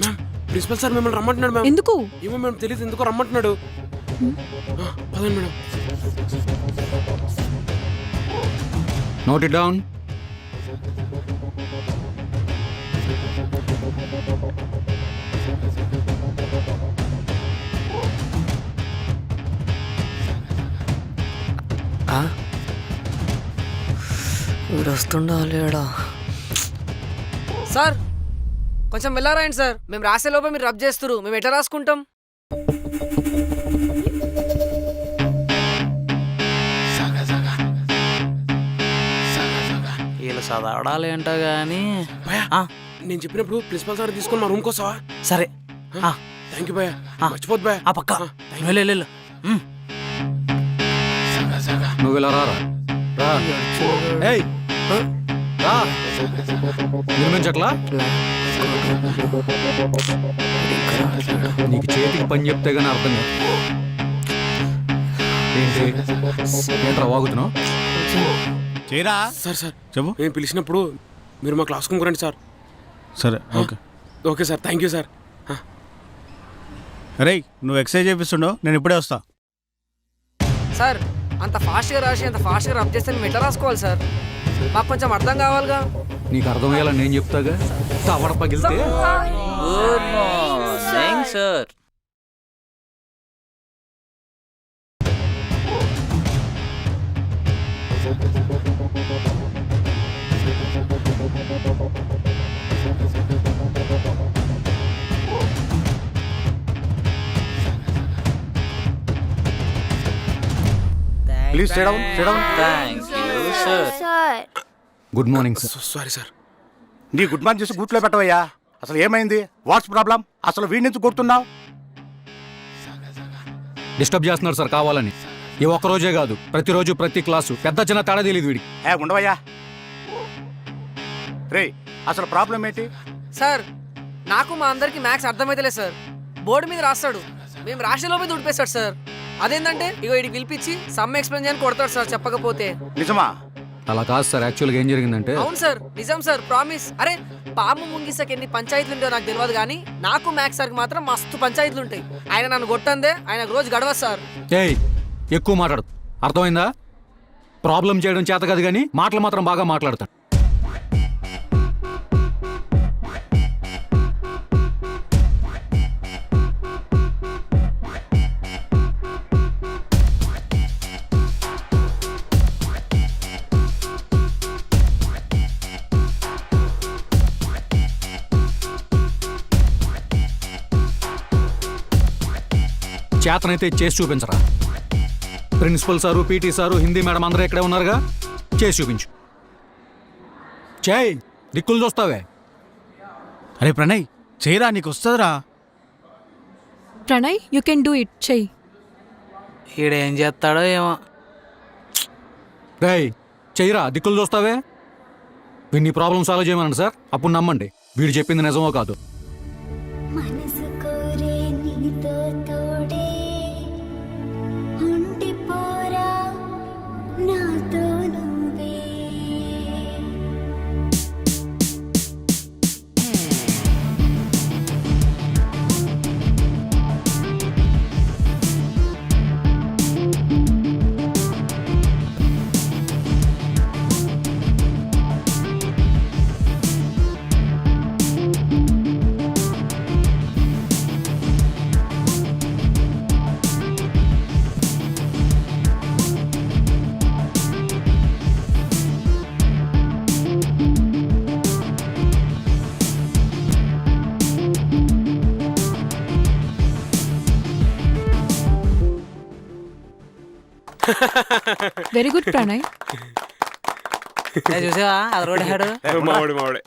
Ma'am principal sir మిమ్మల్ని రమ్మంటున్నాడు ma'am. ఎందుకు? ఏమో మేము తెలియదు ఎందుకో రమ్మంటున్నాడు. పదండి మేడం. నోట్ ఇట్ డౌన్ వీడు వస్తుండా లేడా సార్ కొంచెం వెళ్ళారాయండి సార్. మేము రాసే లోపల మీరు రబ్ చేస్తురు మేము ఎట్లా రాసుకుంటాం? వీళ్ళు చదవడాలి భయ ఆ, నేను చెప్పినప్పుడు ప్రిన్సిపల్ సార్ తీసుకొని మా రూమ్కి వస్తావా? సరే. ఆ, థ్యాంక్ యూ భయ ఆ. మర్చిపోద్దు భయ ఆ పక్క. వెళ్ళు. నువ్వు ఇలా రారా? రా. ఏయ్! రా నిర్మించట్లా నీకు చేతికి పని చెప్తే గానీ అర్థం కాదు. ఏంటి? ఏంట్రా వాగుతున్నావు? చేయరా సార్ సార్. చెప్పు. నేను పిలిచినప్పుడు మీరు మా క్లాస్ రండి సార్. సరే okay. Okay sir. Thank you sir. రేయ్ నువ్వు ఎక్సర్సైజ్ చేపిస్తుండో నేను ఇప్పుడే వస్తా. సార్ అంత ఫాస్ట్గా రాసి అంత ఫాస్ట్గా రబ్ చేస్తే మేము ఎట్లా రాసుకోవాలి సార్? మాకు కొంచెం అర్థం కావాలిగా? నీకు అర్థమయ్యేలా నేను చెప్తాగా? తవడ పగిలితే? గుడ్ మార్నింగ్ సార్ ప్లీజ్ చేయడం thank you sir sir good morning sir so sorry sir నీ గుడ్ మార్నింగ్ చేసి గూట్లో పెట్టవయ్యా. అసలు ఏమైంది? వాట్స్ ప్రాబ్లం అసలు వీడి నుంచి కొడుతున్నావు? డిస్టర్బ్ చేస్తున్నారు సార్ కావాలని. ఈ ఒక్క రోజే కాదు ప్రతిరోజు ప్రతి క్లాసు. పెద్ద చిన్న తేడా తెలియదు వీడికి. ఏ ఉండవయ్యా. రేయ్ అసలు ప్రాబ్లం ఏంటి? సార్ నాకు మా అందరికి మ్యాథ్స్ అర్థమైతలేదు సార్ బోర్డు మీద రాస్తాడు. మేము రాసే లోపే దుడిపేస్తాడు సార్ అదేంటంటే ఇగో ఇడికి పిలిపించి సమ్ ఎక్స్ప్లెయిన్ చేయని కొడతాడు సార్ చెప్పకపోతే. నిజమా? అలా కాదు సార్ యాక్చువల్గా ఏం జరిగిందంటే అవును సార్ నిజం సార్ ప్రామిస్. అరే పాము ముంగిసకి ఎన్ని పంచాయతీలు ఉంటాయో నాకు తెలియదు కానీ నాకు మ్యాథ్స్ సార్కి మాత్రం మస్తు పంచాయతీలు ఉంటాయి. ఆయన నన్ను కొట్టందే ఆయన రోజు గడవదు సార్. ఏయ్ ఎక్కువ మాట్లాడు అర్థమైందా? ప్రాబ్లం చేయడం చేత కాదు కానీ మాటలు మాత్రం బాగా మాట్లాడతాడు. చేతనైతే చేసి చూపించరా. Principal sir PT sir Hindi madam అందరూ ఇక్కడే ఉన్నారుగా? చేసి చూపించు. చేయి దిక్కులు చూస్తావే. అరే ప్రణయ్ చేయరా నీకు వస్తుందిరా? Pranay you can do it చెయ్యి ఈడేం చేస్తాడో ఏమో. రేయ్ చెయ్యరా దిక్కులు చూస్తావే? వీడిని ప్రాబ్లం సాల్వ్ చేయమనండి సార్. అప్పుడు నమ్మండి. వీడు చెప్పింది నిజమో కాదు. వెరీ గుడ్ ప్రణయ్ చూసావా? అది రోడ్ హెడ్ మావాడు మావాడే.